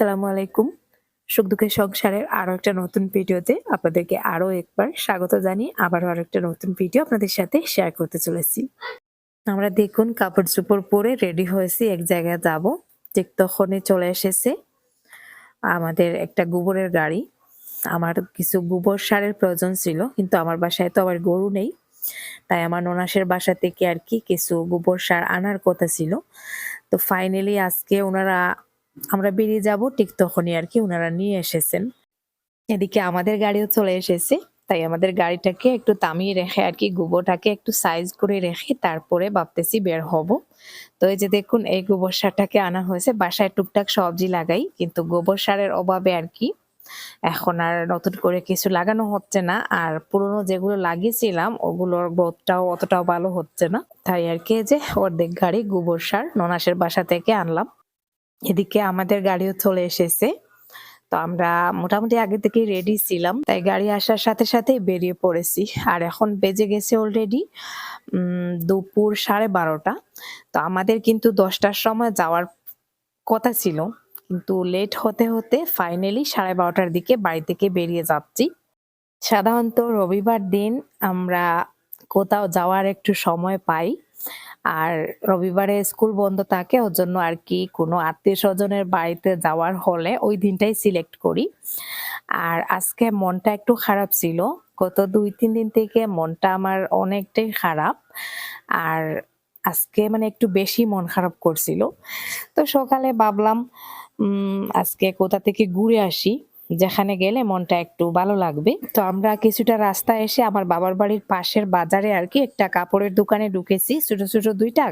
আসসালামু আলাইকুম। সুখ দুঃখের সংসারের আরও একটা নতুন ভিডিওতে আপনাদেরকে আরও একবার স্বাগত জানিয়ে আবারও আরও একটা নতুন ভিডিও আপনাদের সাথে শেয়ার করতে চলেছি। আমরা দেখুন কাপড় চোপড় পরে রেডি হয়েছি, এক জায়গায় যাব। ঠিক তখনই চলে এসেছে আমাদের একটা গোবরের গাড়ি। আমার কিছু গোবর সারের প্রয়োজন ছিল, কিন্তু আমার বাসায় তো আবার গরু নেই। তাই আমার ননাসের বাসা থেকে আর কি কিছু গোবর সার আনার কথা ছিল। তো ফাইনালি আজকে ওনারা আমরা বেরিয়ে যাব ঠিক তখনই আর কি ওনারা নিয়ে এসেছেন। এদিকে আমাদের গাড়িও চলে এসেছে, তাই আমাদের গাড়িটাকে একটু তামিয়ে রেখে আর কি, গোবরটাকে একটু সাইজ করে রেখে তারপরে ভাবতেছি বের হব। তো এই যে দেখুন, এই গোবর সারটাকে আনা হয়েছে, বাসায় টুকটাক সবজি লাগাই, কিন্তু গোবর সারের অভাবে আর কি এখন আর নতুন করে কিছু লাগানো হচ্ছে না, আর পুরনো যেগুলো লাগিয়েছিলাম, ওগুলোর গ্রোথটাও অতটাও ভালো হচ্ছে না। তাই আর কি যে অর্ধেক গাড়ি গোবর সার ননাসের বাসা থেকে আনলাম। এদিকে আমাদের গাড়িও চলে এসেছে। তো আমরা মোটামুটি আগে থেকেই রেডি ছিলাম। তাই গাড়ি আসার সাথে সাথে বেরিয়ে পড়েছি। আর এখন বেজে গেছে অলরেডি দুপুর সাড়ে বারোটা। তো আমাদের কিন্তু দশটার সময় যাওয়ার কথা ছিল। কিন্তু লেট হতে হতে ফাইনালি সাড়ে বারোটার দিকে বাড়ি থেকে বেরিয়ে যাচ্ছি। সাধারণত রবিবার দিন আমরা কোথাও যাওয়ার একটু সময় পাই। আর রবিবারে স্কুল বন্ধ থাকে, ওর জন্য আর কি কোনো আত্মীয় স্বজনের বাড়িতে যাওয়ার হলে ওই দিনটাই সিলেক্ট করি। আর আজকে মনটা একটু খারাপ ছিল। গত দুই, তিন দিন থেকে মনটা আমার অনেকটাই খারাপ। আর আজকে মানে একটু বেশি মন খারাপ করছিল। তো সকালে ভাবলাম আজকে কোথা থেকে ঘুরে আসি। যেখানে গেলে মনটা একটু ভালো লাগবে। তো আমরা কিছুটা রাস্তা এসে আমার বাবার বাড়ির পাশের বাজারে আর কি একটা কাপড়ের দোকানে ঢুকেছি। ছোট ছোট দুইটা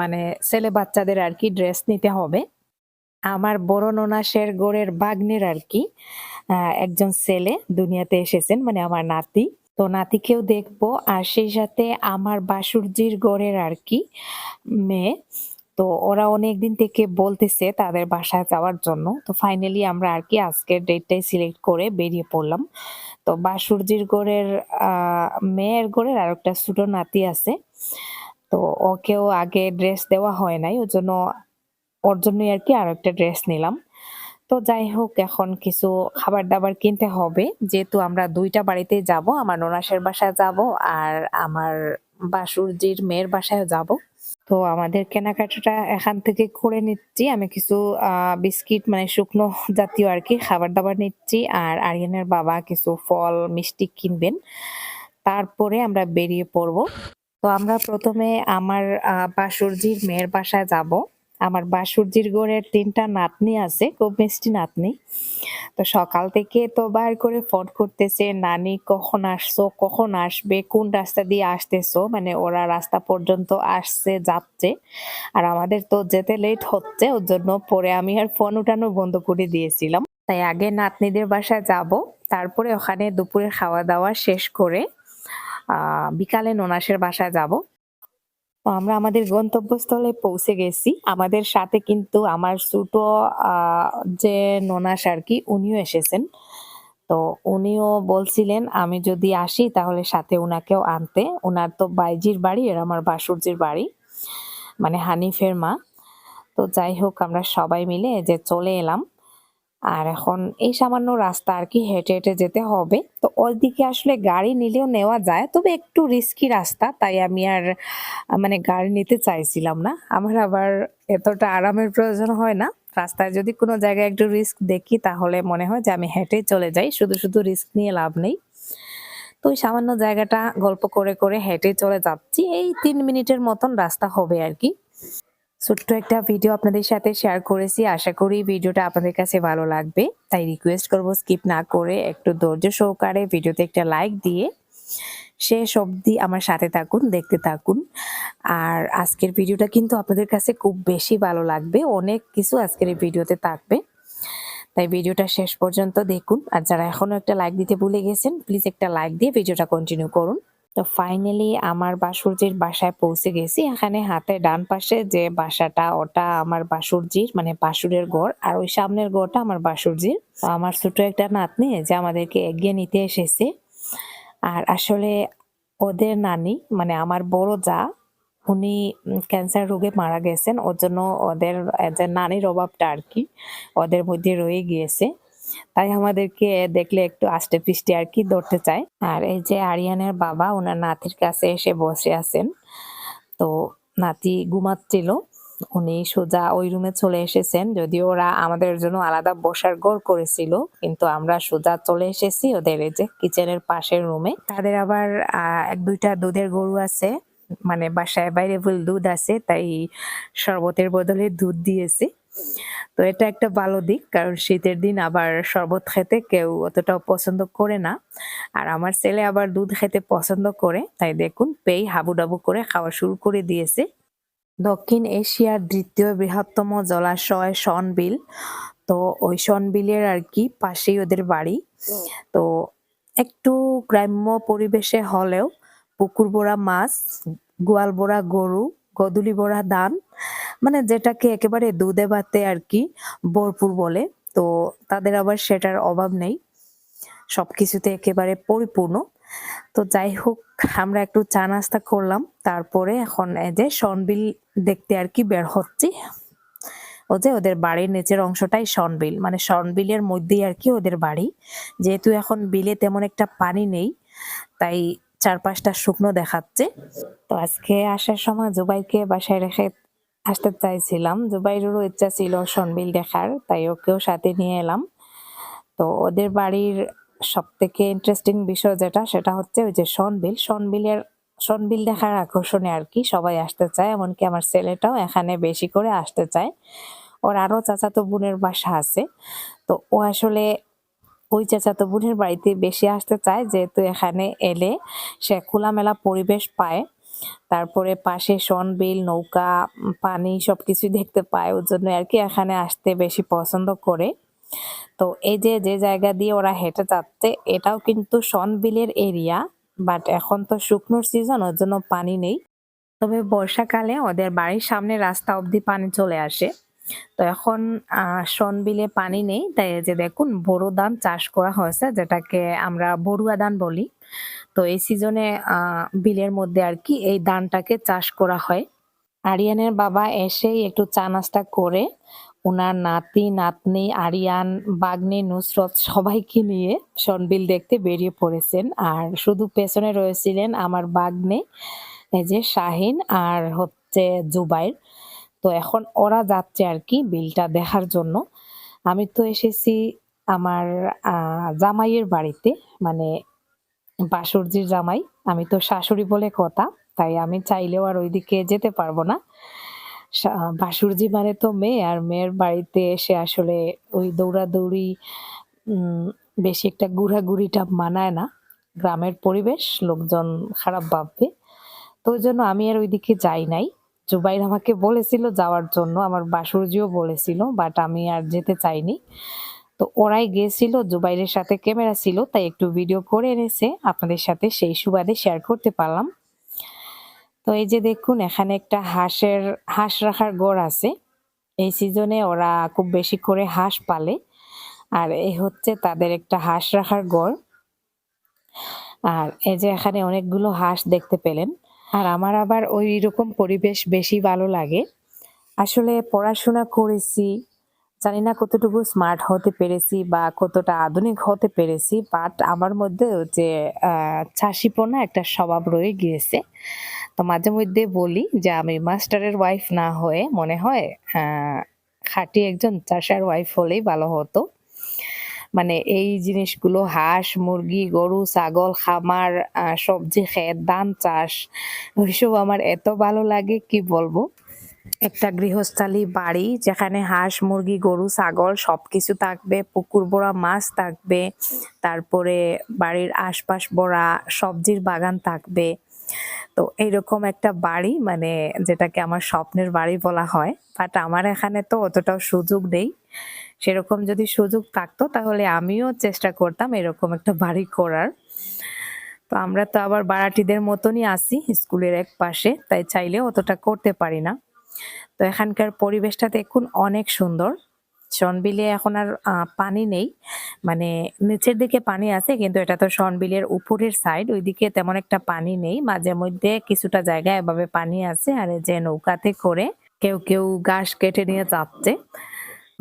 মানে ছেলে বাচ্চাদের আর কি ড্রেস নিতে হবে। আমার বড় ননাসের গোড়ের বাগ্নের আর কি একজন ছেলে দুনিয়াতে এসেছেন মানে আমার নাতি। তো নাতিকেও দেখব আর সেই সাথে আমার বাসুরজির গড়ের আর কি মেয়ে। তো ওরা অনেক দিন থেকে বলতেছে তাদের বাসায় যাওয়ার জন্য। তো ফাইনালি আমরা আর কি আজকের ডেটটাই সিলেক্ট করে বেরিয়ে পড়লাম। তো বাসুরজির গোড়ের মেয়ের গোড়ের আর একটা ছোট নাতি আছে। তো ওকেও আগে ড্রেস দেওয়া হয় নাই, ওর জন্য, ওর জন্যই আর কি আর একটা ড্রেস নিলাম। তো যাই হোক, এখন কিছু খাবার দাবার কিনতে হবে। যেহেতু আমরা দুইটা বাড়িতে যাব, আমার ননাসের বাসায় যাব আর আমার বাসুরজির মেয়ের বাসায় যাব। তো আমাদের কেনাকাটাটা এখান থেকে করে নিচ্ছি। আমি কিছু বিস্কিট মানে শুকনো জাতীয় আর কি খাবার দাবার নিচ্ছি। আর আরিয়ানের বাবা কিছু ফল, মিষ্টি কিনবেন। তারপরে আমরা বেরিয়ে পড়ব। তো আমরা প্রথমে আমার বাসুরজির মেয়ের বাসায় যাব। আমার বাসুরজির গোড়ের তিনটা নাতনি আছে, খুব মিষ্টি নাতনি। তো সকাল থেকে তো বার করে ফোন করতেছে, নানি, কখন আসছো? কখন আসবে? কোন রাস্তা দিয়ে আসতেছো? মানে ওরা রাস্তা পর্যন্ত আসছে, যাচ্ছে। আর আমাদের তো যেতে লেট হচ্ছে, ওর জন্য পরে আমি আর ফোন উঠানো বন্ধ করে দিয়েছিলাম। তাই আগে নাতনিদের বাসায় যাব, তারপরে ওখানে দুপুরে খাওয়া দাওয়া শেষ করে, আহ, বিকালে ননাসের বাসায় যাব। আমরা আমাদের গন্তব্যস্থলে পৌঁছে গেছি। আমাদের সাথে কিন্তু আমার ছোট যে ননাস আর কি উনিও এসেছেন। তো উনিও বলছিলেন, আমি যদি আসি তাহলে সাথে উনাকেও আনতে। উনার তো বাইজির বাড়ি আর আমার বাসুরজির বাড়ি মানে হানিফের মা। তো যাই হোক, আমরা সবাই মিলে যে চলে এলাম। আর এখন এই সামান্য রাস্তা আর কি হেঁটে হেঁটে যেতে হবে। তো ওই দিকে আসলে গাড়ি নিলেও নেওয়া যায়, তবে একটু রিস্কি রাস্তা, তাই আমি আর মানে গাড়ি নিতে চাইছিলাম না। আমার আবার এতটা আরামের প্রয়োজন হয় না। রাস্তায় যদি কোনো জায়গায় একটু রিস্ক দেখি, তাহলে মনে হয় যে আমি হেঁটে চলে যাই, শুধু শুধু রিস্ক নিয়ে লাভ নেই। তো ওই সামান্য জায়গাটা গল্প করে করে হেঁটে চলে যাচ্ছি। এই তিন মিনিটের মতন রাস্তা হবে আর কি। ছোট্ট একটা ভিডিও আপনাদের সাথে শেয়ার করেছি। আশা করি ভিডিওটা আপনাদের কাছে ভালো লাগবে। তাই রিকোয়েস্ট করব স্কিপ না করে একটু ধৈর্য সহকারে ভিডিওতে একটা লাইক দিয়ে শেষ অবধি আমার সাথে থাকুন, দেখতে থাকুন। আর আজকের ভিডিওটা কিন্তু আপনাদের কাছে খুব বেশি ভালো লাগবে। অনেক কিছু আজকের এই ভিডিওতে থাকবে। তাই ভিডিওটা শেষ পর্যন্ত দেখুন। আর যারা এখনও একটা লাইক দিতে ভুলে গেছেন প্লিজ একটা লাইক দিয়ে ভিডিওটা কন্টিনিউ করুন। তো ফাইনালি আমার বাসুরজির বাসায় পৌঁছে গেছি। এখানে হাতে ডান পাশে যে বাসাটা, ওটা আমার বাসুরজির মানে বাসুরের ঘর, আর ওই সামনের ঘরটা আমার বাসুরজির। তো আমার ছোট একটা নাতনি যে আমাদেরকে এগিয়ে নিতে এসেছে। আর আসলে ওদের নানি মানে আমার বড় যা, উনি ক্যান্সার রোগে মারা গেছেন। ওর জন্য ওদের, যে নানির অভাবটা আর কি, ওদের মধ্যে রয়ে গিয়েছে। তাই আমাদেরকে দেখলে একটু আষ্টে পৃষ্টি আর কি ধরতে চায়। আর এই যে আরিয়ানের বাবা, ওনার নাতির কাছে এসে বসে আছেন। তো নাতি ঘুমাচ্ছিল, উনি সোজা ওই রুমে চলে এসেছেন। যদিও ওরা আমাদের জন্য আলাদা বসার ঘর করেছিল, কিন্তু আমরা সোজা চলে এসেছি ওদের এই যে কিচেনের পাশের রুমে তাদের আবার এক দুইটা দুধের গরু আছে মানে বাসায় অ্যাভেলেবল দুধ আছে, তাই শরবতের বদলে দুধ দিয়েছে। তো এটা একটা ভালো দিক, কারণ শীতের দিন আবার শরবত খেতে কেউ অতটাও পছন্দ করে না। আর আমার ছেলে আবার দুধ খেতে পছন্দ করে, তাই দেখুন পেই হাবুডাবু করে খাওয়া শুরু করে দিয়েছে। দক্ষিণ এশিয়ার দ্বিতীয় বৃহত্তম জলাশয় সনবিল তো ওই সনবিলের আর কি পাশেই ওদের বাড়ি। তো একটু গ্রাম্য পরিবেশে হলেও পুকুর বোড়া মাছ গোয়াল বোড়া গরু গদুলি বড়া ধান মানে যেটাকে একেবারে দুধে ভাতে আর কি ভরপুর বলে, তো তাদের আবার সেটার অভাব নেই। সবকিছুতে একেবারে পরিপূর্ণ। তো যাই হোক, আমরা একটু চা নাস্তা করলাম, তারপরে এখন এই যে সনবিল দেখতে আর কি বের হচ্ছি। ও যে ওদের বাড়ির নিচের অংশটাই সনবিল মানে সনবিলের মধ্যেই আর কি ওদের বাড়ি। যেহেতু এখন বিলে তেমন একটা পানি নেই, তাই চারপাশটা শুকনো দেখাচ্ছে। তো আজকে আসার সময় জুবাইকে বাসায় রেখে আসতে চাইছিলাম। জুবাইরেরও ইচ্ছা ছিল সনবিল দেখার, তাই ওকেও সাথে নিয়ে এলাম। তো ওদের বাড়ির সব থেকে ইন্টারেস্টিং বিষয় যেটা, সেটা হচ্ছে ওই যে সনবিল সনবিলের সনবিল দেখার আকর্ষণে আর কি সবাই আসতে চায়, এমনকি আমার ছেলেটাও এখানে বেশি করে আসতে চায়। ওর আরও চাচাতো বোনের বাসা আছে। তো ও আসলে ওই চাচাতো বোনের বাড়িতে বেশি আসতে চায়, যেহেতু এখানে এলে সে খোলামেলা পরিবেশ পায়। তারপরে পাশে সনবিল নৌকা, পানি সবকিছু দেখতে পায়, ওর জন্য আর কি এখানে আসতে বেশি পছন্দ করে। তো এই যে যে জায়গা দিয়ে ওরা হেঁটে যাচ্ছে, এটাও কিন্তু সনবিলের এরিয়া, বাট এখন তো শুকনোর সিজন ওর জন্য পানি নেই। তবে বর্ষাকালে ওদের বাড়ির সামনে রাস্তা অবধি পানি চলে আসে। তো এখন সনবিলে পানি নেই, তাই যে দেখুন বোরো ধান চাষ করা হয়েছে, যেটাকে আমরা বড়ুয়া ধান বলি। তো এই সিজনে বিলের মধ্যে আর কি এই ধানটাকে চাষ করা হয়। আরিয়ানের বাবা এসেই একটু চা নাস্তা করে ওনার নাতি, নাতনি, আরিয়ান, বাগনি, নুসরত সবাইকে নিয়ে সনবিল দেখতে বেরিয়ে পড়েছেন। আর শুধু পেছনে রয়েছিলেন আমার বাগনে, এই যে শাহিন আর হচ্ছে জুবাইর। তো এখন ওরা যাচ্ছে আর কি বিলটা দেখার জন্য। আমি তো এসেছি আমার জামাইয়ের বাড়িতে মানে বাসুরজির জামাই। আমি তো শাশুড়ি বলে কথা, তাই আমি চাইলেও আর ওইদিকে যেতে পারব না। বাসুরজি মানে তো মেয়ে, আর মেয়ের বাড়িতে এসে আসলে ওই দৌড়াদৌড়ি বেশি একটা ঘোরাঘুরিটা মানায় না। গ্রামের পরিবেশ, লোকজন খারাপ ভাববে। তো জন্য আমি আর ওইদিকে যাই নাই। জুবাইর আমাকে বলেছিল যাওয়ার জন্য, আমার বাসুরজিও বলেছিল বাট আমি আর যেতে চাইনি। তো ওরাই গিয়েছিল, জুবাইরের সাথে ক্যামেরা ছিল, তাই একটু ভিডিও করে এনেছে, আপনাদের সাথে সেই সুবাদে শেয়ার করতে পারলাম। তো এই যে দেখুন, এখানে একটা হাঁসের, হাঁস রাখার গড় আছে। এই সিজনে ওরা খুব বেশি করে হাঁস পালে, আর এই হচ্ছে তাদের একটা হাঁস রাখার গড় আর এই যে এখানে অনেকগুলো হাঁস দেখতে পেলেন। আর আমার আবার ওই রকম পরিবেশ বেশি ভালো লাগে। আসলে পড়াশোনা করেছি, জানি না কতটুকু স্মার্ট হতে পেরেছি বা কতটা আধুনিক হতে পেরেছি বাট আমার মধ্যে যে চাষিপনা একটা স্বভাব রয়ে গিয়েছে। তো মাঝে মধ্যে বলি যে, আমি মাস্টারের ওয়াইফ না হয়ে মনে হয় খাঁটি একজন চাষার ওয়াইফ হলেই ভালো হতো। মানে এই জিনিসগুলো হাঁস, মুরগি, গরু, ছাগল, খামার সবজি ক্ষেত ধান, চাষ, ওইসব আমার এত ভালো লাগে, কি বলব? একটা গৃহস্থালী বাড়ি যেখানে হাঁস, মুরগি, গরু, ছাগল সবকিছু থাকবে, পুকুর বড়া মাছ থাকবে, তারপরে বাড়ির আশপাশ ভরা সবজির বাগান থাকবে। তো এইরকম একটা বাড়ি মানে যেটাকে আমার স্বপ্নের বাড়ি বলা হয় বাট আমার এখানে তো অতটাও সুযোগ নেই। সেরকম যদি সুযোগ থাকতো, তাহলে আমিও চেষ্টা করতাম এরকম একটা বাড়ি করার। তো আমরা তো আবার বাড়াটিদের মতনই আছি, স্কুলের এক পাশে, তাই চাইলে অতটা করতে পারি না। তো এখানকার পরিবেশটা দেখুন অনেক সুন্দর। শনবিলে এখন আর পানি নেই। মানে নিচের দিকে পানি আছে, কিন্তু এটা তো শনবিলের উপরের সাইড ওইদিকে তেমন একটা পানি নেই। মাঝে মধ্যে কিছুটা জায়গায় এভাবে পানি আছে, আর যে নৌকাতে করে কেউ কেউ ঘাস কেটে নিয়ে যাচ্ছে।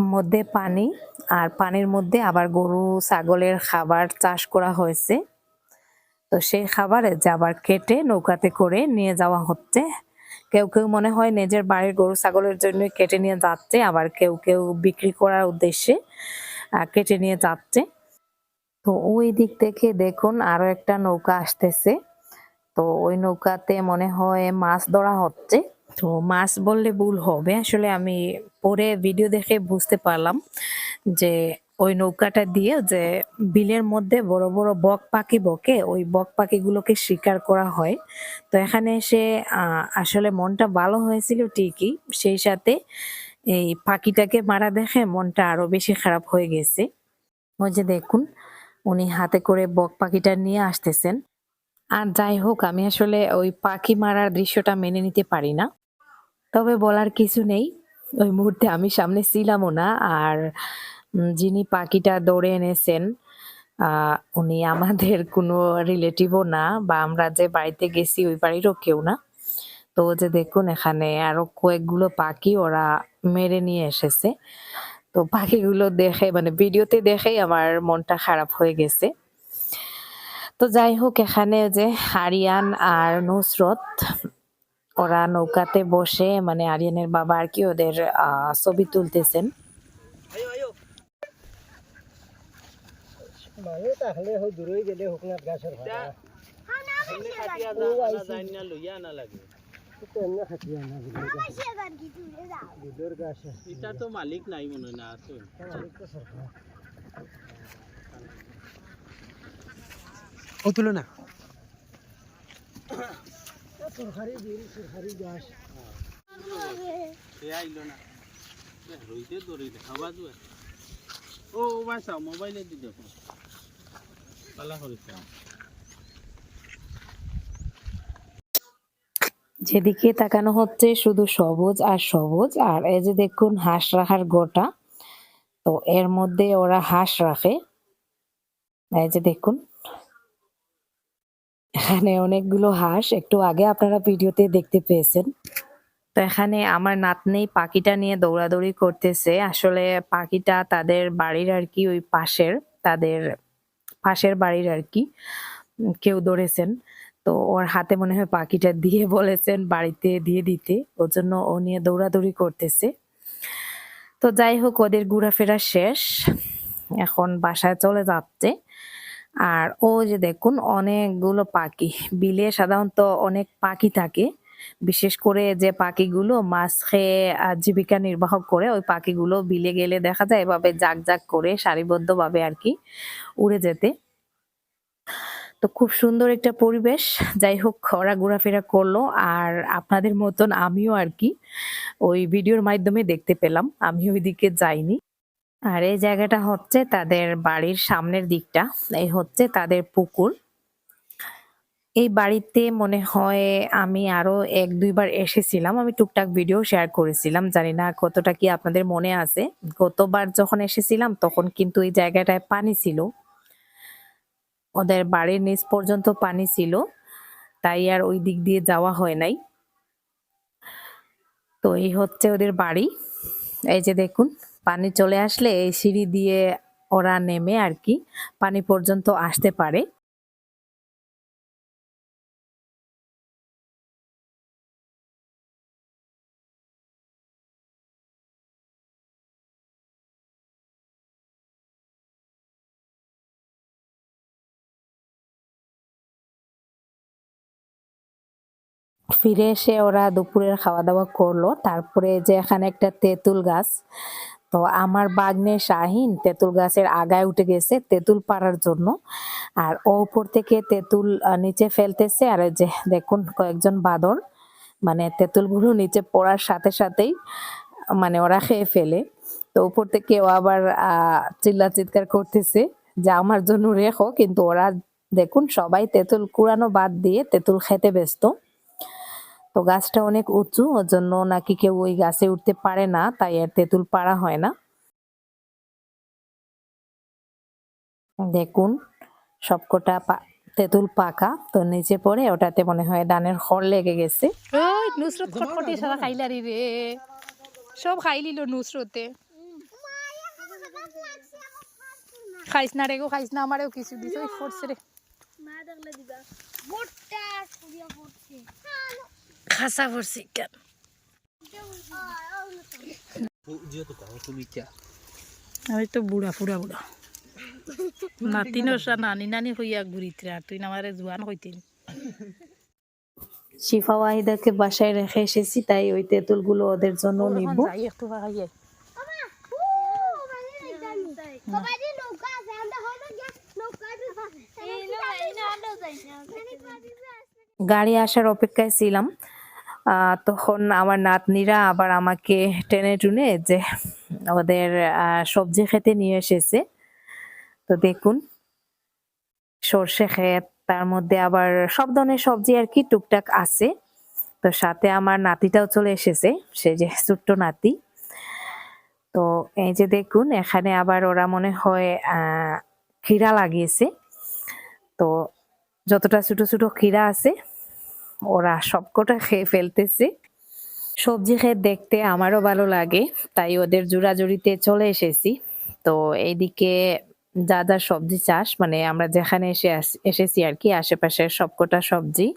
মধ্যে পানি আর পানির মধ্যে আবার গরু, ছাগলের খাবার চাষ করা হয়েছে। তো সেই খাবার আবার কেটে নৌকাতে করে নিয়ে যাওয়া হচ্ছে। কেউ কেউ মনে হয় নিজের বাড়ির গরু, ছাগলের জন্য কেটে নিয়ে যাচ্ছে, আবার কেউ কেউ বিক্রি করার উদ্দেশ্যে কেটে নিয়ে যাচ্ছে। তো ওই দিক থেকে দেখুন আরও একটা নৌকা আসতেছে। তো ওই নৌকাতে মনে হয় মাছ ধরা হচ্ছে। তো মাছ বললে ভুল হবে। আসলে আমি পরে ভিডিও দেখে বুঝতে পারলাম যে ওই নৌকাটা দিয়ে যে বিলের মধ্যে বড় বড় বক পাখি বকে, ওই বক পাখিগুলোকে শিকার করা হয়। তো এখানে এসে আসলে মনটা ভালো হয়েছিল ঠিকই, সেই সাথে এই পাখিটাকে মারা দেখে মনটা আরও বেশি খারাপ হয়ে গেছে। ওই যে দেখুন, উনি হাতে করে বক পাখিটা নিয়ে আসতেছেন। আর যাই হোক, আমি আসলে ওই পাখি মারার দৃশ্যটা মেনে নিতে পারি না। তবে বলার কিছু নেই। ওই মুহূর্তে আমি সামনে ছিলামও না আর যিনি পাখিটা দৌড়ে এনেছেন উনি আমাদের কোনো রিলেটিভও না বা আমরা যে বাড়িতে গেছি ওই বাড়িরও কেউ না। তো যে দেখুন এখানে আরও কয়েকগুলো পাখি ওরা মেরে নিয়ে এসেছে। তো পাখিগুলো দেখে মানে ভিডিওতে দেখেই আমার মনটা খারাপ হয়ে গেছে। তো যাই হোক, এখানে যে হারিয়ান আর নুসরত ওরা নৌকাতে বসে মানে আরিয়ানের বাবা আর কি ওদের ছবি তুলতেছেন। মালিক নাই মনে ও তুলো না। বিল গাছ সে আইলো না। রইতে ও বাসা মোবাইলে দি দেখো পালা করিস যেদিকে তাকানো হচ্ছে শুধু সবুজ আর সবুজ আর এই যে দেখুন হাঁস রাখার গোটা তো এর মধ্যে ওরা হাঁস রাখে। এই যে দেখুন এখানে অনেকগুলো হাঁস, একটু আগে আপনারা ভিডিওতে দেখতে পেয়েছেন। তো এখানে আমার নাতনি পাখিটা নিয়ে দৌড়াদৌড়ি করতেছে। আসলে পাখিটা তাদের বাড়ির আর কি, ওই পাশের, তাদের পাশের বাড়ির আর কি, কেউ ধরেছেন। তো ওর হাতে মনে হয় পাখিটা দিয়ে বলেছেন বাড়িতে দিয়ে দিতে। ওর জন্য ও নিয়ে দৌড়াদৌড়ি করতেছে। তো যাই হোক, ওদের ঘোরাফেরা শেষ। এখন বাসায় চলে যাচ্ছে। আর ও যে দেখুন, অনেকগুলো পাখি। বিলে সাধারণত অনেক পাখি থাকে। বিশেষ করে যে পাখিগুলো মাছ খেয়ে জীবিকা নির্বাহ করে, ওই পাখিগুলো বিলে গেলে দেখা যায় এভাবে জাক জাক করে, সারিবদ্ধভাবে আর কি উড়ে যেতে। তো খুব সুন্দর একটা পরিবেশ। যাই হোক, ওরা ঘোরাফেরা করল। আর আপনাদের মতন আমিও আর কি ওই ভিডিওর মাধ্যমে দেখতে পেলাম। আমি ওইদিকে যাইনি। আর এই জায়গাটা হচ্ছে তাদের বাড়ির সামনের দিকটা। এই হচ্ছে তাদের পুকুর। এই বাড়িতে মনে হয় আমি আরও এক, দুইবার এসেছিলাম। আমি টুকটাক ভিডিও শেয়ার করেছিলাম। জানি না কতটা কি আপনাদের মনে আছে। গতবার যখন এসেছিলাম, তখন কিন্তু এই জায়গাটায় পানি ছিল। ওদের বাড়ির নিচ পর্যন্ত পানি ছিল। তাই আর ওই দিক দিয়ে যাওয়া হয় নাই। তো এই হচ্ছে ওদের বাড়ি। এই যে দেখুন পানি চলে আসলে এই সিঁড়ি দিয়ে ওরা নেমে আর কি, পানি পর্যন্ত আসতে পারে। ফিরে এসে ওরা দুপুরের খাওয়া দাওয়া করল। তারপরে যে এখানে একটা তেঁতুল গাছ তো আমার বাগনে শাহিন তেঁতুল গাছের আগায় উঠে গেছে তেঁতুল পাড়ার জন্য। আর ও উপর থেকে তেঁতুল নিচে ফেলতেছে। আর যে দেখুন কয়েকজন বাদর মানে তেঁতুলগুলো নিচে পড়ার সাথে সাথেই মানে ওরা খেয়ে ফেলে। তো উপর থেকে ও আবার চিল্লা চিৎকার করতেছে যে আমার জন্য রেখো। কিন্তু ওরা দেখুন সবাই তেঁতুল কুড়ানো বাদ দিয়ে তেঁতুল খেতে ব্যস্ত। তো গাছটা অনেক উঁচু ওর জন্য নাকি কেউ ওই গাছে উঠতে পারে না তাই আর তেঁতুল পাড়া হয় না। দেখুন সবকটা পা- তেঁতুল পাকা তো নিচে পড়ে ওটাতে মনে হয় ডানের খড় লেগে গেছে। নুসরত খটখটি সারা খাইলারি রে। সব খাই লিল নুসরতে। খাইস না রে গো খাইস না আমারেও কিছু দিস। ওই ফোরছে রে। খাসা ফোরছি কেন আমি তো বুড়া ফুড়া বুড়া নাতি নসা নানি নানি হইয়া ঘুরিতে আর তুই আমারে জোয়ান হইতিন শিফা ওয়াহিদাকে বাসায় রেখে এসেছি তাই ওই তেঁতুলগুলো ওদের জন্য নিব একটু গাড়ি আসার অপেক্ষায় ছিলাম তখন আমার নাতনিরা আবার আমাকে টেনে টুনে যে ওদের সবজি খেতে নিয়ে এসেছে। তো দেখুন, সর্ষে ক্ষেত, তার মধ্যে আবার সব ধরনের সবজি আর কি টুকটাক আছে। তো সাথে আমার নাতিটাও চলে এসেছে, সে যে ছোট্ট নাতি। তো এই যে দেখুন, এখানে আবার ওরা মনে হয় ক্ষীরা লাগিয়েছে। তো যতটা ছোট ছোট ক্ষীরা আছে ওরা সবকটা খেয়ে ফেলতেছে। সবজি খেয়ে দেখতে আমারও ভালো লাগে, তাই ওদের জোড়াজুড়িতে চলে এসেছি। তো এইদিকে যা যা সবজি চাষ মানে আমরা যেখানে এসে এসেছি আর কি, আশেপাশের সবকটা সবজি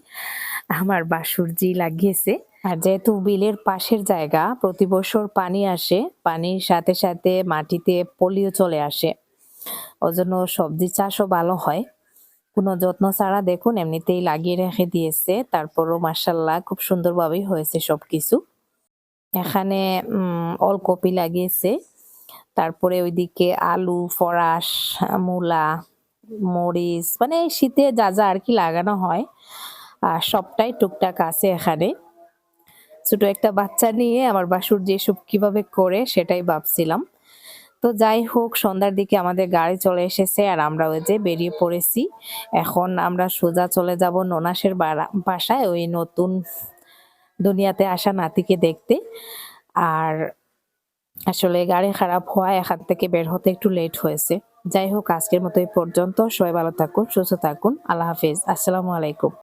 আমার বাসুরজি লাগিয়েছে। আর যেহেতু বিলের পাশের জায়গা, প্রতি বছর পানি আসে, পানির সাথে সাথে মাটিতে পলিও চলে আসে। ওজন্য সবজি চাষও ভালো হয়। কোনো যত্ন ছাড়া দেখুন, এমনিতেই লাগিয়ে রেখে দিয়েছে। তারপরও মার্শাল্লাহ খুব সুন্দরভাবেই হয়েছে সবকিছু। এখানে, উম অলকপি লাগিয়েছে। তারপরে ওইদিকে আলু, ফরাস, মূলা, মরিচ মানে শীতে যা যা আর কি লাগানো হয়, আর সবটাই টুকটাক আছে এখানে। ছোট একটা বাচ্চা নিয়ে আমার বাসুর যেসব কীভাবে করে সেটাই ভাবছিলাম। তো যাই হোক, সন্ধ্যার দিকে আমাদের গাড়ি চলে এসেছে আর আমরা ওই যে বেরিয়ে পড়েছি। এখন আমরা সোজা চলে যাব ননাসের বাসায়, ওই নতুন দুনিয়াতে আসা নাতিকে দেখতে। আর আসলে গাড়ি খারাপ হওয়ায় এখান থেকে বের হতে একটু লেট হয়েছে। যাই হোক, আজকের মতো এই পর্যন্ত। সবাই ভালো থাকুন, সুস্থ থাকুন। আল্লাহ হাফিজ। আসসালামু আলাইকুম।